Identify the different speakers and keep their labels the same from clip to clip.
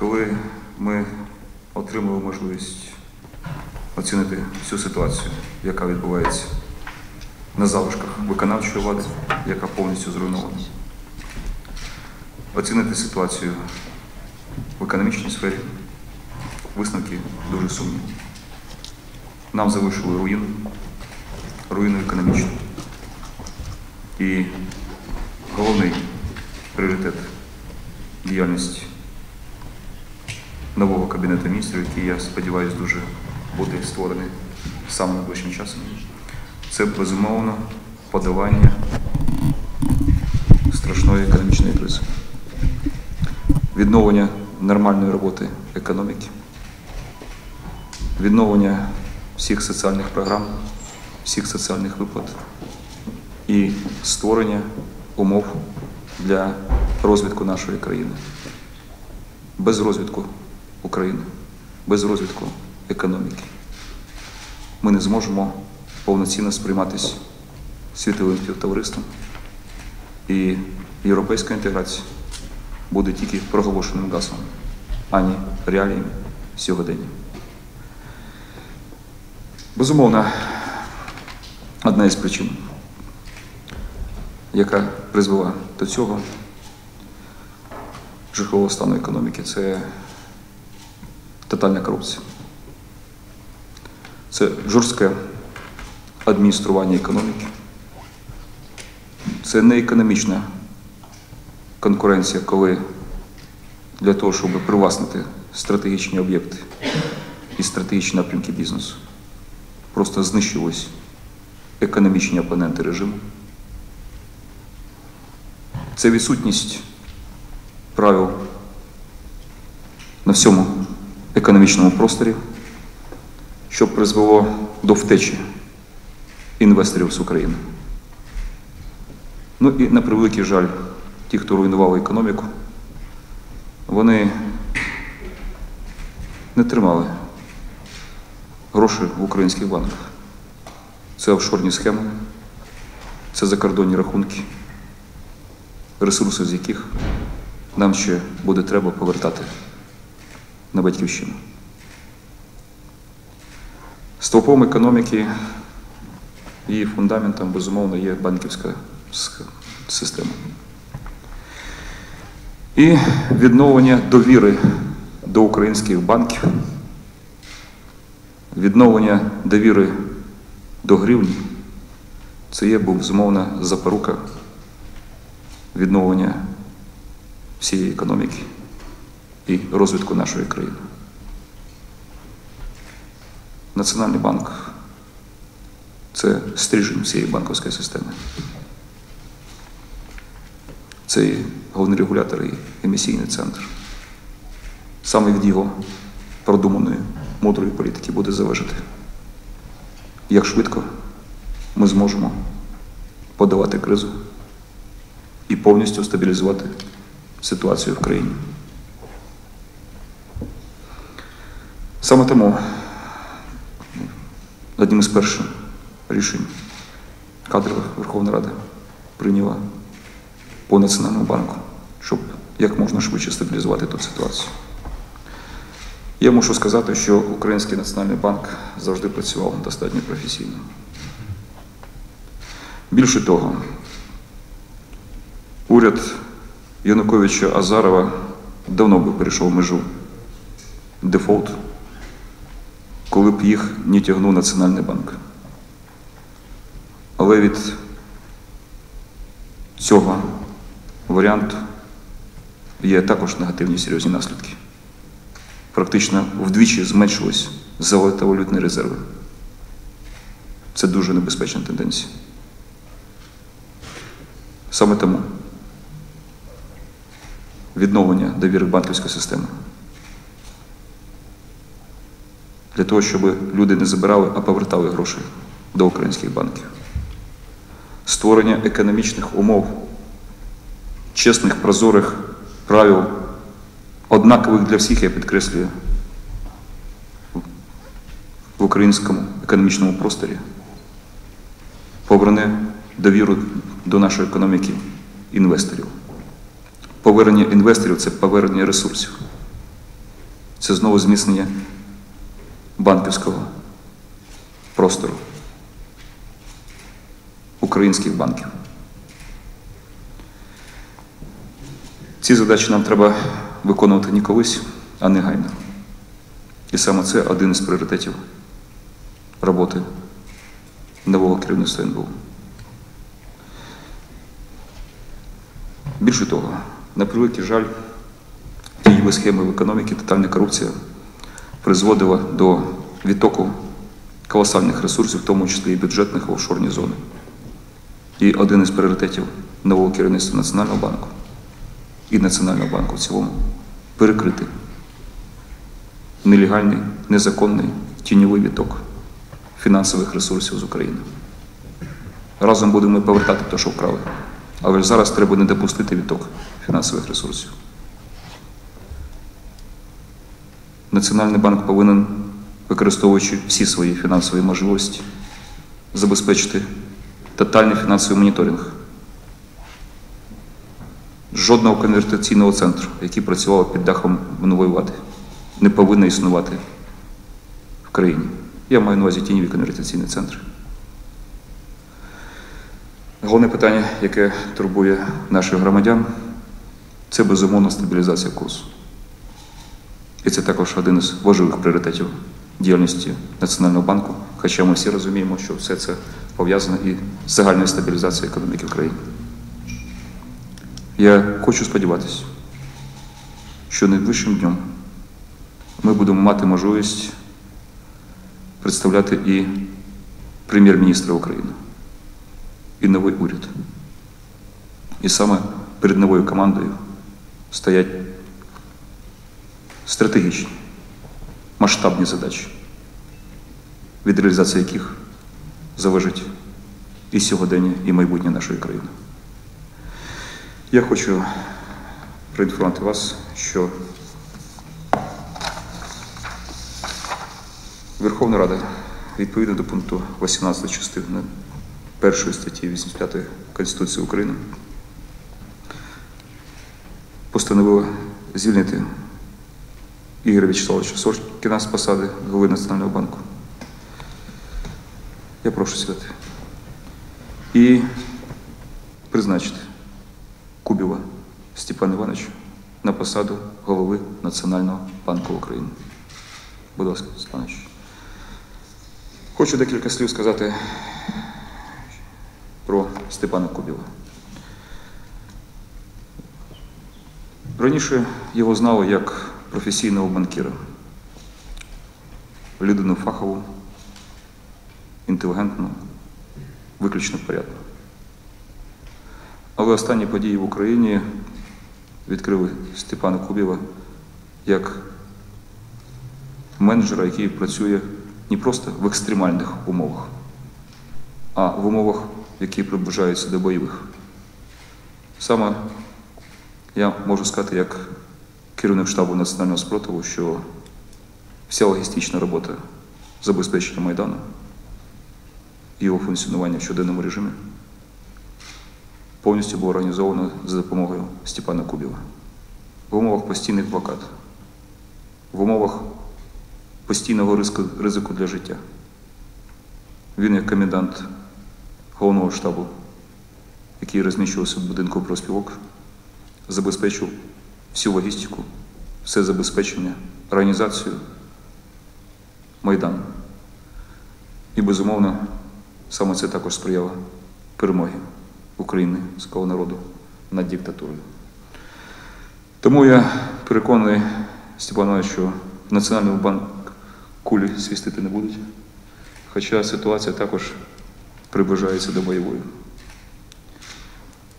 Speaker 1: коли ми отримали можливість оцінити всю ситуацію, яка відбувається на залишках виконавчої влади, яка повністю зруйнована, оцінити ситуацію в економічній сфері, висновки дуже сумні. Нам залишили руїну, руїну економічну. І головний пріоритет діяльності нового кабінету міністрів, який, я сподіваюся, дуже буде створений самим найближчим часом, це безумовно подолання страшної економічної кризи, відновлення нормальної роботи економіки, відновлення всіх соціальних програм, всіх соціальних виплат. І створення умов для розвитку нашої країни. Без розвитку України, без розвитку економіки ми не зможемо повноцінно сприйматися світовим співтовариством. І європейська інтеграція буде тільки проголошеним гаслом, ані реаліями сьогодення. Безумовно, одна із причин, яка призвела до цього жахливого стану економіки, це тотальна корупція. Це жорстке адміністрування економіки. Це не економічна конкуренція, коли для того, щоб привласнити стратегічні об'єкти і стратегічні напрямки бізнесу, просто знищились економічні опоненти режиму. Це відсутність правил на всьому економічному просторі, що призвело до втечі інвесторів з України. Ну і на превеликий жаль, ті, хто руйнували економіку, вони не тримали гроші в українських банках. Це офшорні схеми, це закордонні рахунки, ресурси з яких нам ще буде треба повертати на батьківщину. Стовпом економіки і фундаментом, безумовно, є банківська система. І відновлення довіри до українських банків, відновлення довіри до гривні це є безумовна запорука відновлення всієї економіки і розвитку нашої країни. Національний банк це стрижень всієї банківської системи. Це і головний регулятор і емісійний центр. Саме від його продуманої мудрої політики буде залежати, як швидко ми зможемо подавати кризу і повністю стабілізувати ситуацію в країні. Саме тому одним із перших рішень кадрова Верховна Рада прийняла по Національному банку, щоб як можна швидше стабілізувати ту ситуацію. Я мушу сказати, що Український національний банк завжди працював достатньо професійно. Більше того, уряд Януковича Азарова давно би перейшов межу дефолту, коли б їх не тягнув Національний банк. Але від цього варіанту є також негативні серйозні наслідки. Практично вдвічі зменшились золотовалютні резерви. Це дуже небезпечна тенденція. Саме тому відновлення довіри банківської системи. Для того, щоб люди не забирали, а повертали гроші до українських банків. Створення економічних умов, чесних, прозорих правил, однакових для всіх, я підкреслюю, в українському економічному просторі, поверне довіру до нашої економіки інвесторів. Повернення інвесторів це повернення ресурсів. це знову зміцнення банківського простору українських банків. Ці задачі нам треба виконувати не колись, а негайно. І саме це один із пріоритетів роботи нового керівництва НБУ. Більше того, на превеликий жаль, дієві схеми в економіки, тотальна корупція призводила до відтоку колосальних ресурсів, в тому числі і бюджетних в офшорні зони. І один із пріоритетів нового керівництва Національного банку і Національного банку в цілому перекрити нелегальний, незаконний тіньовий відток фінансових ресурсів з України. Разом будемо повертати те, що вкрали. Але ж зараз треба не допустити відток фінансових ресурсів. Національний банк повинен, використовуючи всі свої фінансові можливості, забезпечити тотальний фінансовий моніторинг. Жодного конвертаційного центру, який працював під дахом нової влади, не повинно існувати в країні. Я маю на увазі тіньові конвертаційні центри. Головне питання, яке турбує наших громадян, це безумовно стабілізація курсу. І це також один із важливих пріоритетів діяльності Національного банку, хоча ми всі розуміємо, що все це пов'язано і з загальною стабілізацією економіки в країні. Я хочу сподіватися, що найближчим днем ми будемо мати можливість представляти і прем'єр-міністра України, і новий уряд. І саме перед новою командою стоять стратегічні, масштабні задачі, від реалізації яких залежить і сьогодення, і майбутнє нашої країни. Я хочу проінформувати вас, що Верховна Рада відповідно до пункту 18 частини 1 статті 85 Конституції України постановила звільнити Ігоря Вячеславовича Соркіна з посади голови Національного банку. Я прошу сідати. І призначити Кубіва Степана Івановича на посаду голови Національного банку України. Будь ласка, Степанович. Хочу декілька слів сказати про Степана Кубіва. Раніше його знали як професійного банкіра, людину фахову, інтелігентну, виключно порядну. Але останні події в Україні відкрили Степана Кубєва як менеджера, який працює не просто в екстремальних умовах, а в умовах, які приближаються до бойових. Саме я можу сказати, як керівник штабу національного спротиву, що вся логістична робота забезпечення Майдану його функціонування в щоденному режимі повністю було організовано за допомогою Степана Кубіва. В умовах постійних блокад, в умовах постійного ризику, ризику для життя. Він, як комендант головного штабу, який розміщувався в будинку проспівок, забезпечив всю логістику, все забезпечення, організацію Майдану. І, безумовно, саме це також сприяло перемоги українського народу над диктатурою. Тому я переконаний, Степанович, що Національний банк кулі свістити не будуть, хоча ситуація також приближається до бойової.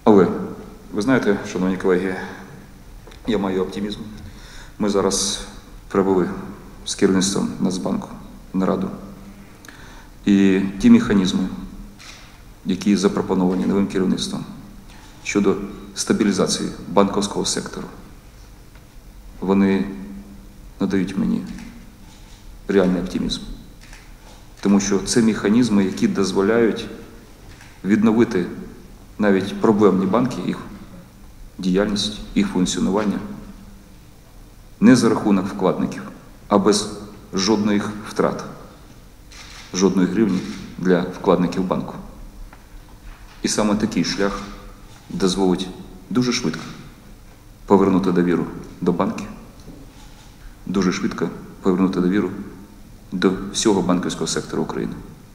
Speaker 1: Але ви знаєте, шановні колеги, я маю оптимізм. Ми зараз провели з керівництвом Нацбанку нараду. І ті механізми, які запропоновані новим керівництвом щодо стабілізації банковського сектору, вони надають мені реальний оптимізм. Тому що це механізми, які дозволяють відновити навіть проблемні банки, їх діяльність, їх функціонування не за рахунок вкладників, а без жодної втрат, жодної гривні для вкладників банку. І саме такий шлях дозволить дуже швидко повернути довіру до банків, дуже швидко повернути довіру до всього банківського сектору України.